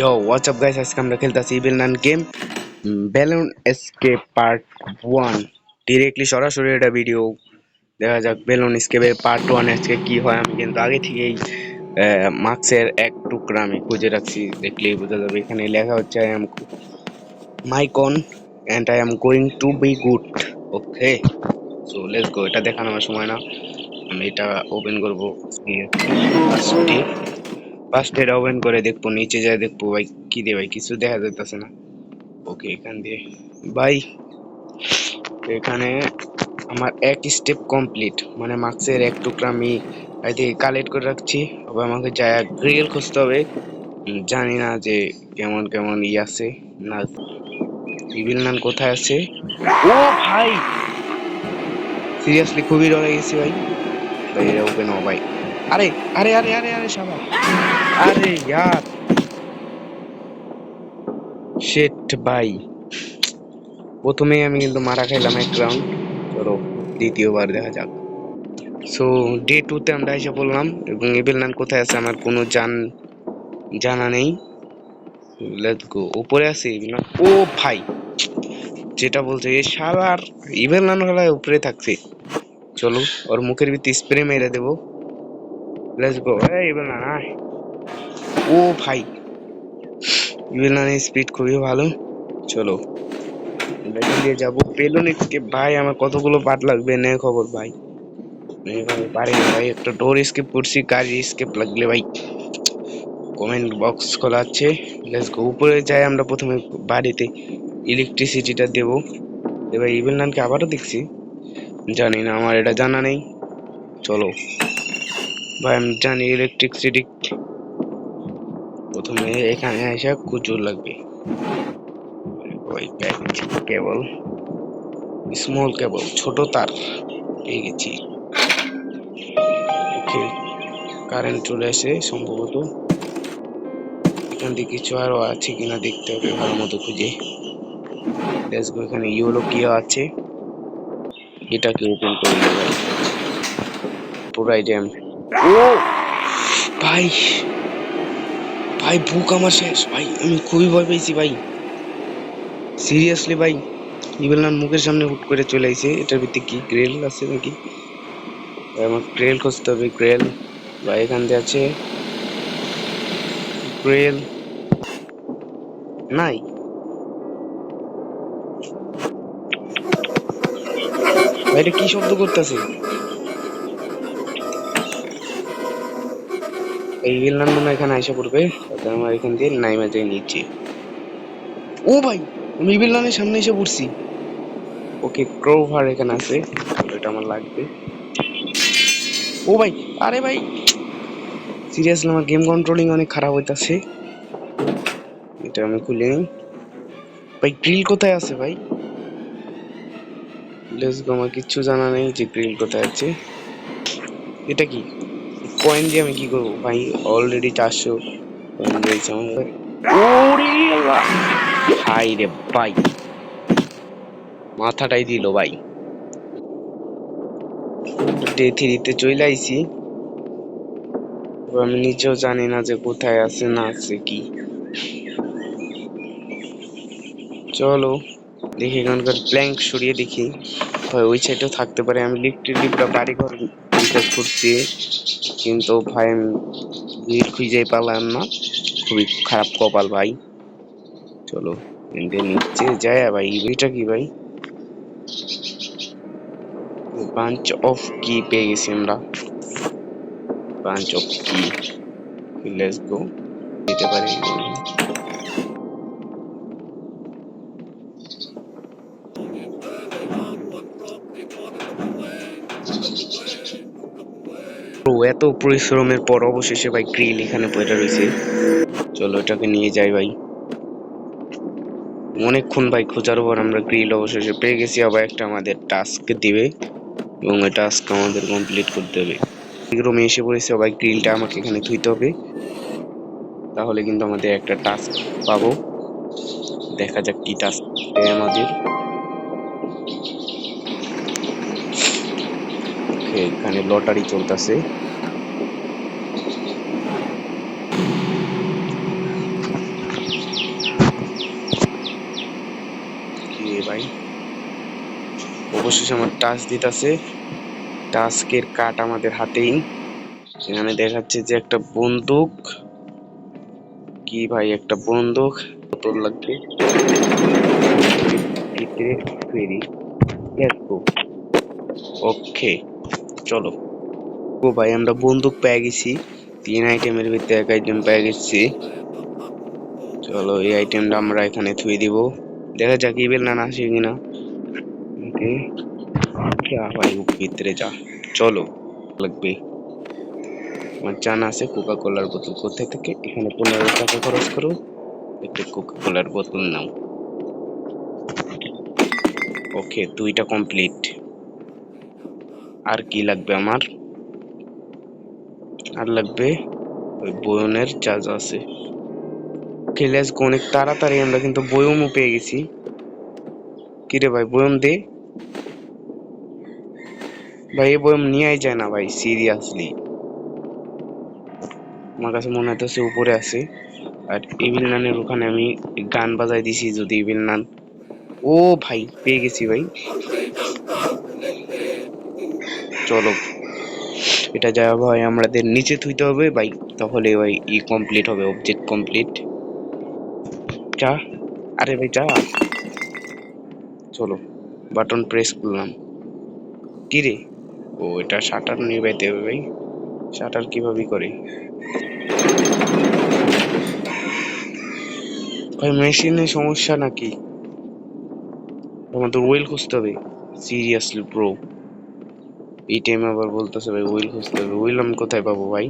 ইয়ো WhatsApp guys আজকে আমরা খেলতেছি evil nun game balloon escape part one directly সরাসরি এটা ভিডিও দেখা যাক বেলুন এসকেপের পার্ট ওয়ান আজকে কি হয়। আমি কিন্তু আগে থেকেই মার্কসের এক টুকরা আমি খুঁজে রাখছি। দেখলেই বোঝা যাবে এখানে লেখা হচ্ছে I am মাইকন and I am going to be good okay so let's go এটা দেখানো আমার সময় না। আমি এটা ওপেন করব। ফার্স্টে ফার্স্ট এটা ওপেন করে দেখব, নিচে যায় দেখব, ভাই, কি দিয়ে ভাই, কিছু দেখা যাইতেছে না। ওকে এখান দিয়ে। ভাই, এখানে আমার এক স্টেপ কমপ্লিট মানে মার্কসের এক টুকরা আমি এদিকে কালেক্ট করে রাখছি। আবার আমাকে যায় গ্রিল খুঁজতে হবে জানি না যে কেমন কেমন ই আছে, না। ইভিল নান কোথায় আছে? ও ভাই! সিরিয়াসলি খুবই ডরে গেছি ভাই। ভাই, এটা ওপেন ভাই। আরে আরে আরে আরে আরে সাবাস আরে यार শিট ভাই। প্রথমেই আমি কিন্তু মারা খাইলাম এক রাউন্ড চলো, দ্বিতীয়বার দেখা যাক। সো ডে টুতে আমরা এসে পড়লাম এবং এবেল নান কোথায় আছে আমার কোনো জান, জানা নেই। লেটস গো উপরে আছে ও, ভাই। যেটা বলছে এ শালার ইভেল নান হলে উপরে থাকছে। চলো, ওর মুখের ভিতরে স্প্রে মেরে দেবো। লেটস গো এই ইবেল নান আয় ও ভাই ইবেল নানের স্পিড খুবই ভালো। চলো এখান দিয়ে যাব। বেলুন স্কেপ ভাই আমার কতগুলো পার্ট লাগবে? নে খবর ভাই। এইভাবে পারি না ভাই। একটা ডোর স্কেপ করছি কার স্কেপ লাগলে ভাই। কমেন্ট বক্স খোলা আছে। লেটস গো উপরে যাই আমরা প্রথমে বাড়িতে। ইলেকট্রিসিটিটা দেব। এবার ইভেল নানকে আবারও দেখছি। জানি না আমার এটা জানা নেই। চলো। ভাই আমি জানি ইলেকট্রিসিটি প্রথমে এখানে এসে কুচুর লাগবে। ওই কেবল স্মল কেবল ছোট তার পেয়ে গেছি। কারেন্ট চলে আসে সম্ভবত। এখান দিয়ে কিছু আরও আছে কিনা দেখতে হবে ভালো মতো খুঁজে। গো এখানে ইউলো কি আছে। এটাকে ওপেন করে দেবো পুরাই জ্যাম ও, ভাই ভাই, বুক আমার শেষ। ভাই, আমি খুবই ভয় পেয়েছি, ভাই। সিরিয়াসলি ভাই ইবেল নান মুখের সামনে হুট করে চলে আইছে। এটার ভিতরে কি গ্রেল আছে নাকি? আমার গ্রেল খুঁজতে হবে, গ্রেল। ভাই, এখান দিয়ে আছে। গ্রেল। নাই। ভাই, এটা কি শব্দ করতেছে? এই নান মনে এখানে আইসা পড়বে, তারপর আমার এখান দিয়ে নাইমা যায় নিচে ও ভাই, আমি ইবেল নানের সামনে এসে পড়ছি। ওকে, ক্রোভার এখানে আছে এটা আমার লাগবে। ও ভাই, আরে ভাই সিরিয়াসলি আমার গেম কন্ট্রোলিং অনেক খারাপ হইতাছে। এটা আমি খুলে নিই। ভাই গ্রিল কোথায় আছে ভাই? লেটস গো আমার কিচ্ছু জানা নেই যে গ্রিল কোথায় আছে। এটা কি? কয়েন দিয়ে আমি কি করব? ভাই অলরেডি চারশো কয়েন রয়েছে আমার! হাই রে ভাই। মাথাটাই দিল ভাই। ডে থ্রিতে চলে আইছি। আমি নিজেও জানি না যে কোথায় আছে না আছে কি। চলো দেখি এখানকার প্ল্যাঙ্ক সরিয়ে দেখি। ওই সাইডেও থাকতে পারে। আমি লিফটের পুরো বাড়ি ঘর রিসার্চ করছি কিন্তু ভাই আমি ভিড় খুঁজে পেলাম না। খুবই খারাপ কপাল ভাই। চলো নিচে যায় ভাই এটা কি ভাই? বাঞ্চ অফ কি পেয়ে গেছি আমরা। বাঞ্চ অফ কি লেটস গো দিতে পারি। এত পরিশ্রমের পর অবশেষে ভাই গ্রিল এখানে পড়ে রয়েছে। চলো এটাকে নিয়ে যাই ভাই। অনেকক্ষণ ভাই খোঁজার পর আমরা গ্রিল অবশেষে পেয়ে গেছি, আবার একটা আমাদের টাস্ক দিবে এবং ওই টাস্ক আমাদের কমপ্লিট করতে হবে। রুমে এসে পড়েছে ভাই গ্রিলটা আমাকে এখানে ধুইতে হবে। তাহলে কিন্তু আমাদের একটা টাস্ক পাবো। দেখা যাক কি টাস্ক আমাদের। এখানে লটারি চলতেছে। ভাই? অবশেষে আমার টাচ দিতেছে। টাস্কের কাট আমাদের হাতেই। এখানে দেখাচ্ছে যে একটা বন্দুক। কি ভাই, একটা বন্দুক। কত লাগবে। ফেরি ওকে চলো। ও ভাই, আমরা বন্দুক পেয়ে গেছি। তিন আইটেমের ভিতরে এক আইটেম পেয়ে গেছি। চলো, এই আইটেমটা আমরা এখানে থুয়ে দিব। দেখা যাক ইবেল না আসে কিনা। ওকে যা ভাই ভিতরে যা। চলো, লাগবে। আমার জানা আছে কোকা কোলার বোতল কোথায় থেকে? এখানে পনেরো টাকা খরচ করো। একটা কোকা কোলার বোতল নাও। ওকে দুইটা কমপ্লিট আর কি লাগবে আমার? আর লাগবে ওই বয়নের যা যা আছে। লেটস অনেক তাড়াতাড়ি আমরা কিন্তু বয়মও পেয়ে গেছি। কিরে ভাই বয়ম দে। ভাই, এই বয়ম নিয়েই যায় না ভাই সিরিয়াসলি আমার কাছে মনে হইতেছে উপরে আছে। আর ইভিল নানের ওখানে আমি গান বাজাই দিছি যদি ইভিল নান। ও ভাই, পেয়ে গেছি ভাই। চলো। এটা যা ভাই আমাদের নিচে থুইতে হবে, ভাই। তাহলে ভাই, ই কমপ্লিট হবে অবজেক্ট কমপ্লিট যা। আরে ভাই, যা। চলো বাটন প্রেস করলাম। কি রে? ও, এটা শাটার নিবাইতে হবে ভাই। শাটার কীভাবে করে? ভাই মেশিনে সমস্যা নাকি? আমাদের ওয়েল খুঁজতে হবে। সিরিয়াসলি ব্রো টাইমে আবার বলতেছে ভাই উইল খুঁজতে হবে। উইল আমি কোথায় পাবো ভাই?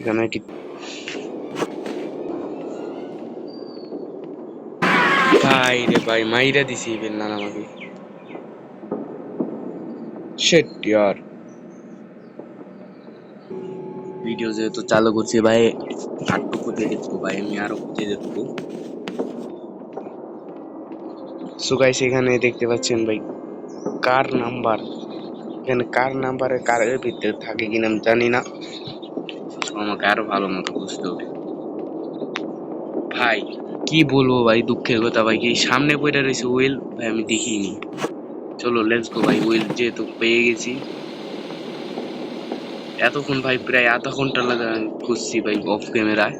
এখানে কি ভাই রে ভাই মাইরা দিছি ইভেন না আমাকে। শিট ইয়ার। ভিডিও যেহেতু চালু করছি ভাই আটটু খুঁজে দেখব ভাই আমি আরও খুঁজে দেখব। সো গাইস এখানে দেখতে পাচ্ছেন ভাই কার নাম্বার এখানে কার নাম্বারে কারের ভিতরে থাকে কিনা আমি জানি না। আমাকে আরও ভালো মতো বুঝতে হবে। ভাই, কি বলব ভাই, দুঃখের কথা ভাই, কি সামনে পড়ে রয়েছে ওয়েল ভাই, আমি দেখিনি। চলো লেটস গো ভাই ওয়েল যেহেতু পেয়ে গেছি। এতক্ষণ ভাই, প্রায় আধা ঘণ্টা লাগা খুঁজছি ভাই অফ ক্যামেরায়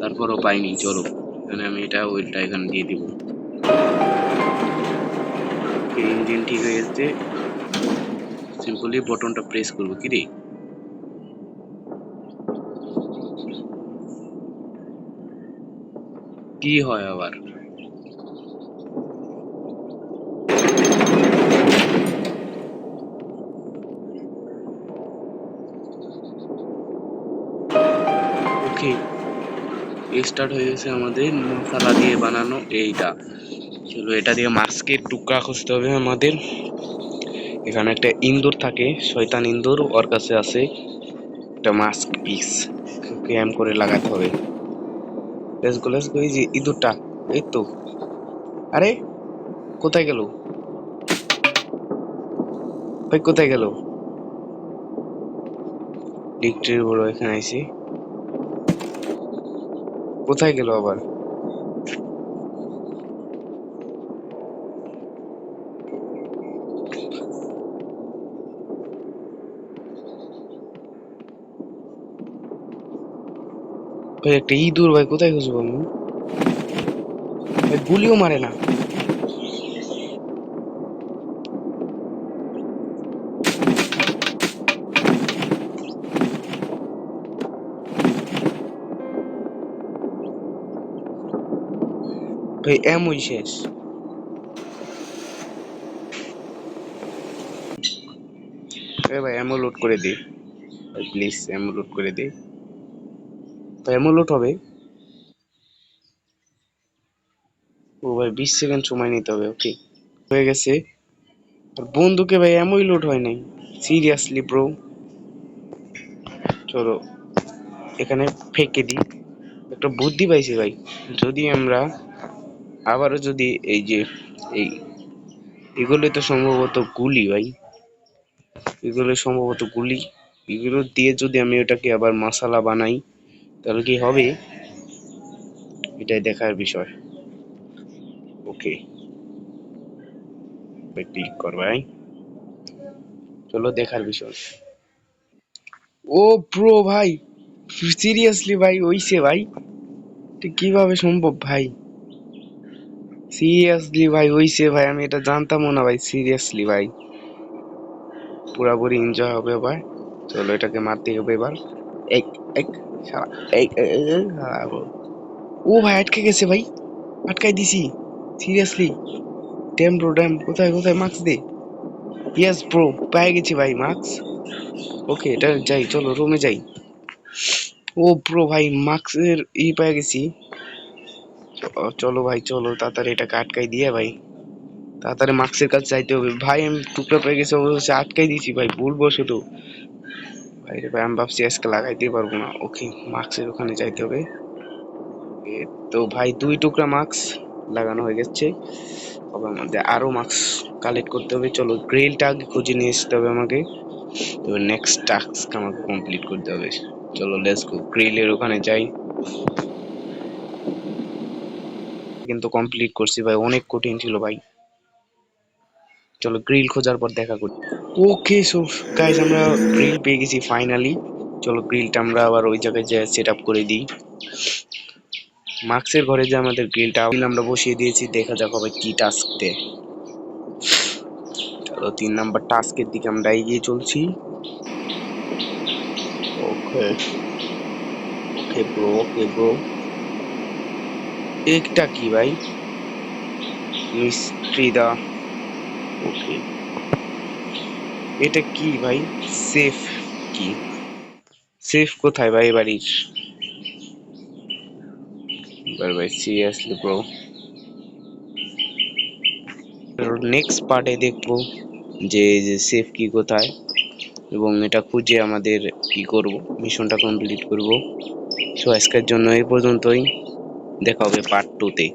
তারপরও পাইনি, চলো। এখানে আমি এটা ওয়েলটা এখানে দিয়ে দিব। ইঞ্জিন ঠিক হয়ে গেছে। সিম্পলি বটনটা প্রেস করব কি রে? কি হয় আবার? স্টার্ট হয়ে গেছে আমাদের মশলা দিয়ে বানানো এইটা। চলো এটা দিয়ে মাস্কের টুকরা খুঁজতে হবে আমাদের। এখানে একটা ইন্দুর থাকে, শয়তান ইন্দুর, ওর কাছে আছে একটা মাস্ক পিস ওকে এম করে লাগাতে হবে। যে ইঁদুরটা, এই তো। আরে, কোথায় গেল? ভাই, কোথায় গেল? ডিক্টরির বড় এখানে আইছি কোথায় গেল আবার? ভাই, একটা ইঁদুর, ভাই, কোথায় খুঁজবো আমি? ভাই, গুলিও মারে না। ভাই, এমই শেষ। ভাই এমও লোড করে দে। ভাই প্লিজ এমও লোড করে দে। তো এমও লোড হবে। ও ভাই, বিশ সেকেন্ড সময় নিতে হবে ওকে হয়ে গেছে। আর বন্ধুকে ভাই এমই লোড হয় নাই। সিরিয়াসলি ব্রো চলো, এখানে ফেঁকে দিই। একটা বুদ্ধি পাইছি ভাই, যদি আমরা আবারও যদি এই যে, এই, এগুলো তো সম্ভবত গুলি ভাই। এগুলো সম্ভবত গুলি। এগুলো দিয়ে যদি আমি ওটাকে আবার মশলা বানাই তাহলে কি হবে? এটাই দেখার বিষয়। ওকে ক্লিক কর ভাই চলো দেখার বিষয়। ও প্রো ভাই সিরিয়াসলি ভাই ওইসে ভাই। কীভাবে সম্ভব ভাই? সিরিয়াসলি ভাই ওইসে ভাই, আমি এটা জানতামও না ভাই সিরিয়াসলি ভাই। পুরাপুরি এনজয় হবে ভাই। চলো এটাকে মারতে হবে এবার। এক এই ও ভাই আটকে গেছে ভাই। আটকাই দিছি। সিরিয়াসলি ড্যাম ব্রো ড্যাম কোথায় কোথায়? মার্কস দে। ইয়েস ব্রো পেয়ে গেছি ভাই মার্কস ওকে এটা যাই, চলো রুমে যাই। ও ব্রো ভাই মার্কসের ই পেয়ে গেছি। চলো ভাই, চলো, তাড়াতাড়ি এটাকে আটকাই দিয়ে ভাই। তাড়াতাড়ি মার্কসের কাছে যাইতে হবে। ভাই, আমি টুকরা পেয়ে গেছি অবশ্যই আটকাই দিয়েছি ভাই ভুলবো শুধু ভাই রে ভাই আমি ভাবছি, আজকে লাগাইতে পারব না। ওকে মার্কসের ওখানে যাইতে হবে। তো ভাই, দুই টুকরা মার্কস লাগানো হয়ে গেছে। তবে আমাদের আরও মার্কস কালেক্ট করতে হবে। চলো গ্রিলটা আগে খুঁজে নিয়ে আসতে হবে আমাকে। তো নেক্সট টাস্ক আমাকে কমপ্লিট করতে হবে। চলো লেটস গো গ্রিলের ওখানে যাই। কিন্তু কমপ্লিট করছি ভাই, অনেক কঠিন ছিল ভাই। চলো গ্রিল খোঁজার পর দেখা করি। ওকে সো গাইজ আমরা গ্রিল পেয়ে গেছি ফাইনালি চলো গ্রিলটা আমরা আবার ওই জায়গায় যে সেট আপ করে দিই। মার্কসের ঘরে যে আমাদের গ্রিলটা আমরা বসিয়ে দিয়েছি, দেখা যাক হবে কি টাস্ক চলো, তিন নাম্বার টাস্কের দিকে আমরা এগিয়ে চলছি। ওকে ওকে ব্রো ওকে ব্রো একটা কি ভাই? মিস্ত্রি দা ওকে এটা কি ভাই? সেফ কি? সেফ কোথায় ভাই বাড়ির? এবার ভাই সিরিয়াসলি ব্রো নেক্সট পার্টে দেখব যে যে সেফ কি কোথায় এবং এটা খুঁজে আমাদের কি করব মিশনটা কমপ্লিট করব। সো আজকের জন্য এই পর্যন্তই। দেখা হবে পার্ট টুতে